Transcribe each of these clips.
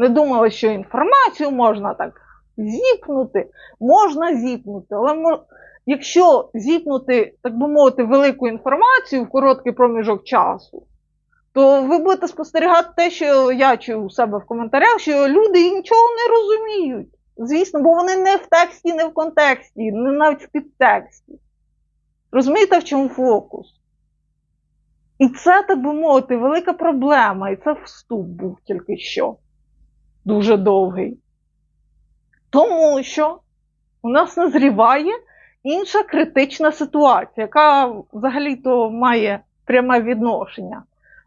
Не думали, що інформацію можна так зіпнути, можна зіпнути, але якщо зіпнути, так би мовити, велику інформацію в короткий проміжок часу, то ви будете спостерігати те, що я чую у себе в коментарях, що люди нічого не розуміють. Звісно, бо вони не в тексті, не в контексті, не навіть в підтексті. Розумієте, в чому фокус? І це, так би мовити, велика проблема. І це вступ був тільки що. Дуже довгий. Тому що у нас назріває інша критична ситуація, яка взагалі-то має пряме відношення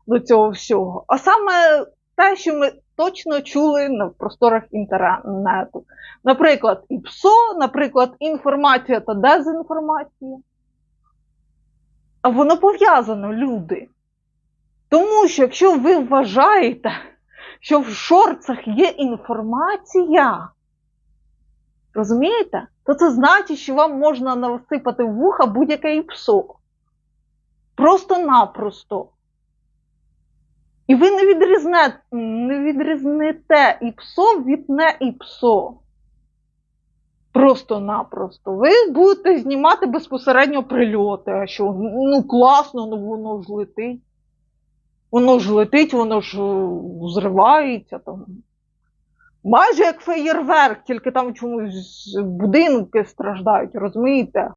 до цього всього. А саме те, що ми точно чули на просторах інтернету. Наприклад, ІПСО, наприклад, інформація та дезінформація. А воно пов'язано, люди. Тому що якщо ви вважаєте, що в шорцах є інформація, розумієте? То це значить, що вам можна насипати в вуха будь-яке ІПСО. Просто-напросто. І ви не, відрізне, не відрізнете ІПСО від не ІПСО. Просто-напросто. Ви будете знімати безпосередньо прильоти, а що ну класно, ну воно ж летить. Воно ж летить, воно ж зривається. взривається там. Майже як феєрверк, тільки там чомусь будинки страждають, розумієте?